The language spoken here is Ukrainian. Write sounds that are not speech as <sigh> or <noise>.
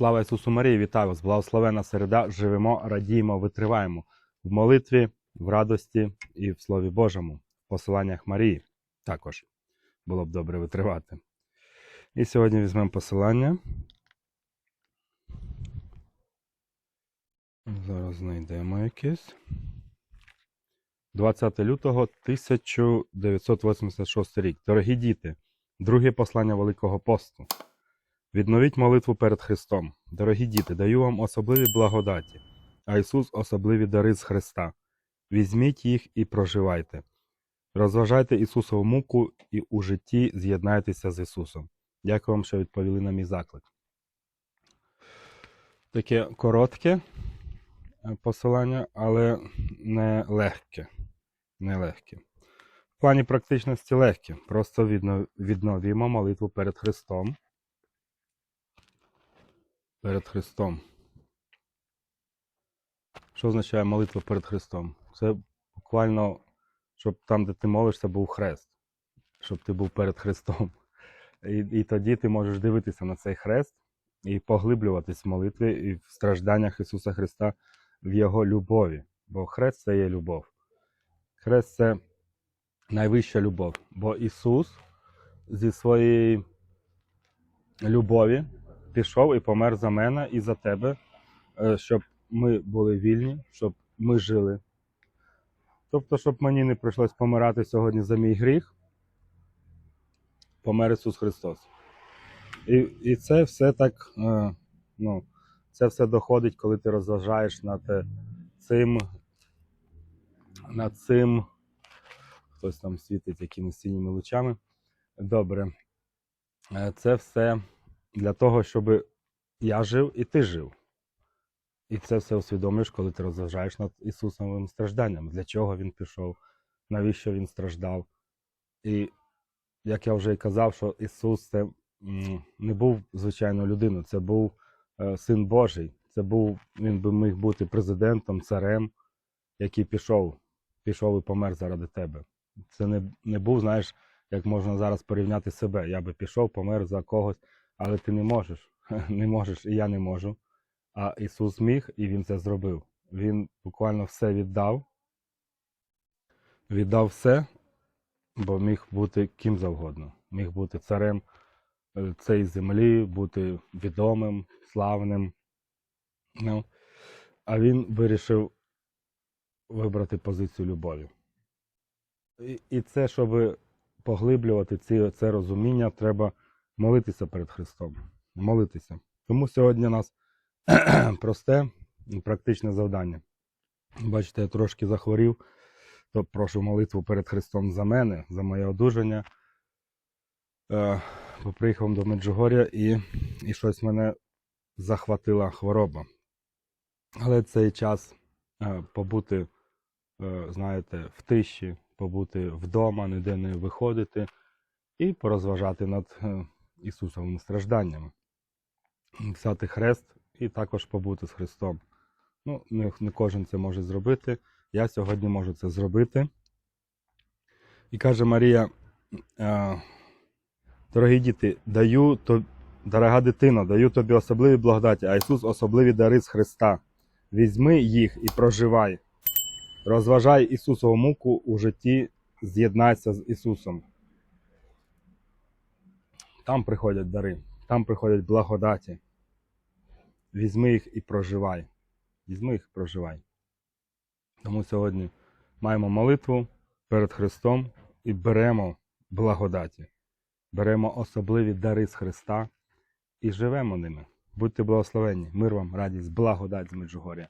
Слава Ісусу Марії, вітаю вас! Благословена середа, живемо, радіємо, витриваємо в молитві, в радості і в Слові Божому, в посиланнях Марії також було б добре витривати. І сьогодні візьмемо посилання. Зараз знайдемо якесь. 20 лютого 1986 рік. Дорогі діти, друге послання Великого посту. Відновіть молитву перед Христом. Дорогі діти, даю вам особливі благодаті, а Ісус особливі дари з Христа. Візьміть їх і проживайте. Розважайте Ісусову муку і у житті з'єднайтеся з Ісусом. Дякую вам, що відповіли на мій заклик. Таке коротке е, посилання, але не легке. Не легке. В плані практичності легке. Просто відно- відновімо молитву перед Христом перед Христом. Що означає молитва перед Христом? Це буквально, щоб там, де ти молишся, був хрест, щоб ти був перед Христом. І, і тоді ти можеш дивитися на цей хрест і поглиблюватись в молитві і в стражданнях Ісуса Христа в Його любові. Бо хрест це є любов. Хрест це найвища любов. Бо Ісус зі своєї любові пішов і помер за мене і за тебе, е, щоб ми були вільні, щоб ми жили. Тобто, щоб мені не прийшлось помирати сьогодні за мій гріх, помер Ісус Христос. І, і це все так, е, ну, це все доходить, коли ти розважаєш над е, цим, над цим, хтось там світить якимись синіми лучами. Добре. Це все для того, щоб я жив і ти жив. І це все усвідомлюєш, коли ти розважаєш над Ісусовим стражданням, для чого Він пішов, навіщо Він страждав. І як я вже і казав, що Ісус це не був звичайною людиною, це був е, Син Божий. Це був, Він би міг бути президентом, царем, який пішов, пішов і помер заради тебе. Це не, не був, знаєш, як можна зараз порівняти себе. Я би пішов, помер за когось але ти не можеш. <laughs> Не можеш, і я не можу. А Ісус міг, і Він це зробив. Він буквально все віддав. Віддав все, бо міг бути ким завгодно. Міг бути царем е, цієї землі, бути відомим, славним. Ну, а він вирішив вибрати позицію любові. І, і це, щоб поглиблювати ці, це розуміння, треба молитися перед Христом. Молитися. Тому сьогодні у нас <clears throat> просте практичне завдання. Бачите, я трошки захворів, то прошу молитву перед Христом за мене, за моє одужання. Е, приїхав до Меджугоря і, і щось мене захватила хвороба. Але цей час е, побути, е, знаєте, в тиші, побути вдома, ніде не виходити і порозважати над Ісусовими стражданнями, взяти хрест і також побути з Христом. Ну, не, не кожен це може зробити. Я сьогодні можу це зробити. І каже Марія: дорогі діти, даю то, дорога дитино, даю тобі особливі благодаті, а Ісус особливі дари з Христа. Візьми їх і проживай. Розважай Ісусову муку у житті, з'єднайся з Ісусом. Там приходять дари, там приходять благодаті. Візьми їх і проживай. Візьми їх і проживай. Тому сьогодні маємо молитву перед Христом і беремо благодаті, беремо особливі дари з Христа і живемо ними. Будьте благословенні. Мир вам, радість, благодать з Меджугоря.